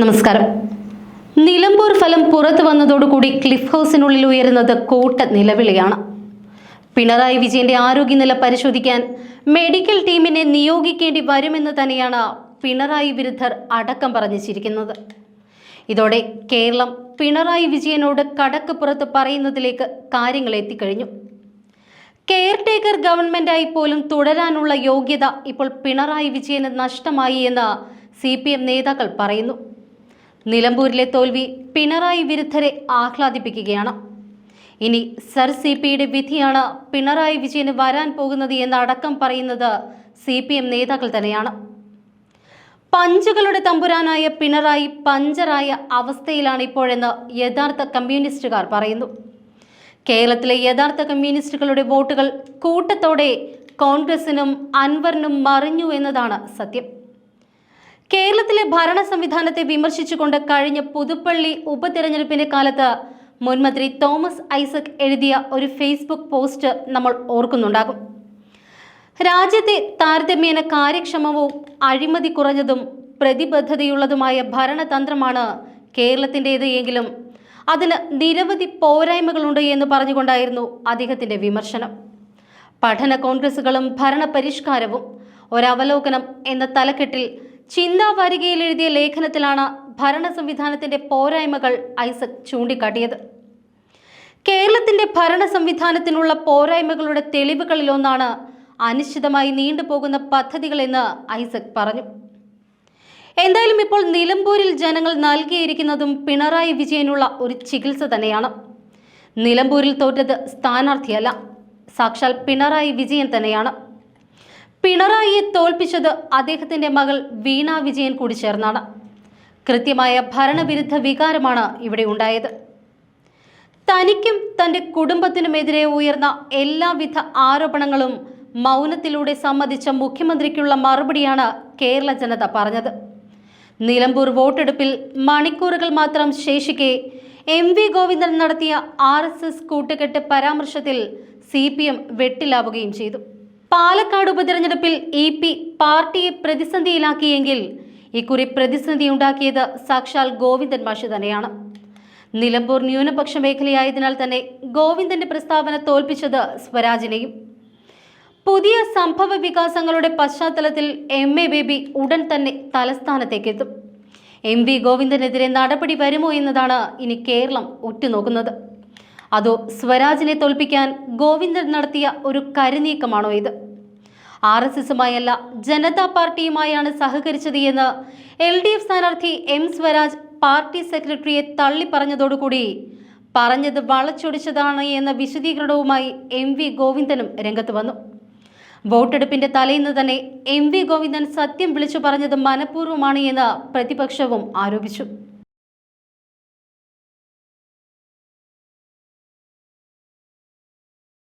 നമസ്കാരം. നിലമ്പൂർ ഫലം പുറത്തു വന്നതോടുകൂടി ക്ലിഫ് ഹൗസിനുള്ളിൽ ഉയരുന്നത് കൂട്ട നിലവിളിയാണ്. പിണറായി വിജയന്റെ ആരോഗ്യനില പരിശോധിക്കാൻ മെഡിക്കൽ ടീമിനെ നിയോഗിക്കേണ്ടി വരുമെന്ന് തന്നെയാണ് പിണറായി വിരുദ്ധർ അടക്കം പറഞ്ഞിരിക്കുന്നത്. ഇതോടെ കേരളം പിണറായി വിജയനോട് കടക്ക് പുറത്ത് പറയുന്നതിലേക്ക് കാര്യങ്ങൾ എത്തിക്കഴിഞ്ഞു. കെയർ ടേക്കർ ഗവൺമെന്റായി പോലും തുടരാനുള്ള യോഗ്യത ഇപ്പോൾ പിണറായി വിജയന് നഷ്ടമായി എന്ന് സി പി എം നേതാക്കൾ പറയുന്നു. നിലമ്പൂരിലെ തോൽവി പിണറായി വിരുദ്ധരെ ആഹ്ലാദിപ്പിക്കുകയാണ്. ഇനി സർ സി പിയുടെ വിധിയാണ് പിണറായി വിജയന് വരാൻ പോകുന്നത് എന്നടക്കം പറയുന്നത് സി പി എം നേതാക്കൾ തന്നെയാണ്. പഞ്ചുകളുടെ തമ്പുരാനായ പിണറായി പഞ്ചറായ അവസ്ഥയിലാണ് ഇപ്പോഴെന്ന് യഥാർത്ഥ കമ്മ്യൂണിസ്റ്റുകാർ പറയുന്നു. കേരളത്തിലെ യഥാർത്ഥ കമ്മ്യൂണിസ്റ്റുകളുടെ വോട്ടുകൾ കൂട്ടത്തോടെ കോൺഗ്രസിനും അൻവറിനും മറിഞ്ഞു എന്നതാണ് സത്യം. കേരളത്തിലെ ഭരണ സംവിധാനത്തെ വിമർശിച്ചുകൊണ്ട് കഴിഞ്ഞ പുതുപ്പള്ളി ഉപതെരഞ്ഞെടുപ്പിന്റെ കാലത്ത് മുൻമന്ത്രി തോമസ് ഐസക് എഴുതിയ ഒരു ഫേസ്ബുക്ക് പോസ്റ്റ് നമ്മൾ ഓർക്കുന്നുണ്ടാകും. രാജ്യത്തെ താരതമ്യേന കാര്യക്ഷമവും അഴിമതി കുറഞ്ഞതും പ്രതിബദ്ധതയുള്ളതുമായ ഭരണതന്ത്രമാണ് കേരളത്തിന്റേത് എങ്കിലും അതിന് നിരവധി പോരായ്മകളുണ്ട് എന്ന് പറഞ്ഞുകൊണ്ടായിരുന്നു അദ്ദേഹത്തിന്റെ വിമർശനം. പഠന കോൺഗ്രസുകളും ഭരണപരിഷ്കാരവും ഒരവലോകനം എന്ന തലക്കെട്ടിൽ ചിന്താവാരികയിൽ എഴുതിയ ലേഖനത്തിലാണ് ഭരണ സംവിധാനത്തിന്റെ പോരായ്മകൾ ഐസക് ചൂണ്ടിക്കാട്ടിയത്. കേരളത്തിന്റെ ഭരണ സംവിധാനത്തിനുള്ള പോരായ്മകളുടെ തെളിവുകളിലൊന്നാണ് അനിശ്ചിതമായി നീണ്ടുപോകുന്ന പദ്ധതികളെന്ന് ഐസക് പറഞ്ഞു. എന്തായാലും ഇപ്പോൾ നിലമ്പൂരിൽ ജനങ്ങൾ നൽകിയിരിക്കുന്നതും പിണറായി വിജയനുള്ള ഒരു ചികിത്സ തന്നെയാണ്. നിലമ്പൂരിൽ തോറ്റത് സ്ഥാനാർത്ഥിയല്ല സാക്ഷാൽ പിണറായി വിജയൻ തന്നെയാണ്. പിണറായിയെ തോൽപ്പിച്ചത് അദ്ദേഹത്തിന്റെ മകൾ വീണ വിജയൻ കൂടി ചേർന്നാണ്. കൃത്യമായ ഭരണവിരുദ്ധ വികാരമാണ് ഇവിടെ ഉണ്ടായത്. തനിക്കും തന്റെ കുടുംബത്തിനുമെതിരെ ഉയർന്ന എല്ലാവിധ ആരോപണങ്ങളും മൗനത്തിലൂടെ സമ്മതിച്ച മുഖ്യമന്ത്രിക്കുള്ള മറുപടിയാണ് കേരള ജനത പറഞ്ഞത്. നിലമ്പൂർ വോട്ടെടുപ്പിൽ മണിക്കൂറുകൾ മാത്രം ശേഷിക്കെ എം വി ഗോവിന്ദൻ നടത്തിയ ആർ എസ് എസ് കൂട്ടുകെട്ട് പരാമർശത്തിൽ സി പി എം വെട്ടിലാവുകയും ചെയ്തു. പാലക്കാട് ഉപതെരഞ്ഞെടുപ്പിൽ ഇ പി പാർട്ടിയെ പ്രതിസന്ധിയിലാക്കിയെങ്കിൽ ഇക്കുറി പ്രതിസന്ധി ഉണ്ടാക്കിയത് സാക്ഷാൽ ഗോവിന്ദൻ മാഷി തന്നെയാണ്. നിലമ്പൂർ ന്യൂനപക്ഷ മേഖലയായതിനാൽ തന്നെ ഗോവിന്ദന്റെ പ്രസ്താവന തോൽപ്പിച്ചത് സ്വരാജിനെയും. പുതിയ സംഭവ വികാസങ്ങളുടെ പശ്ചാത്തലത്തിൽ എം എ ബേബി ഉടൻ തന്നെ തലസ്ഥാനത്തേക്ക് എത്തും എം വി ഗോവിന്ദനെതിരെ നടപടി വരുമോ എന്നതാണ് ഇനി കേരളം ഉറ്റുനോക്കുന്നത്. അതോ സ്വരാജിനെ തോൽപ്പിക്കാൻ ഗോവിന്ദൻ നടത്തിയ ഒരു കരുനീക്കമാണോ ഇത്? ആർ എസ് എസുമായല്ല ജനതാ പാർട്ടിയുമായാണ് സഹകരിച്ചത് എന്ന് എൽ ഡി എഫ് സ്ഥാനാർത്ഥി എം സ്വരാജ് പാർട്ടി സെക്രട്ടറിയെ തള്ളിപ്പറഞ്ഞതോടുകൂടി പറഞ്ഞത് വളച്ചൊടിച്ചതാണ് എന്ന വിശദീകരണവുമായി എം വി ഗോവിന്ദനും രംഗത്ത് വന്നു. വോട്ടെടുപ്പിന്റെ തലേന്ന് തന്നെ എം വി ഗോവിന്ദൻ സത്യം വിളിച്ചു പറഞ്ഞത് മനഃപൂർവമാണ് എന്ന് പ്രതിപക്ഷവും ആരോപിച്ചു.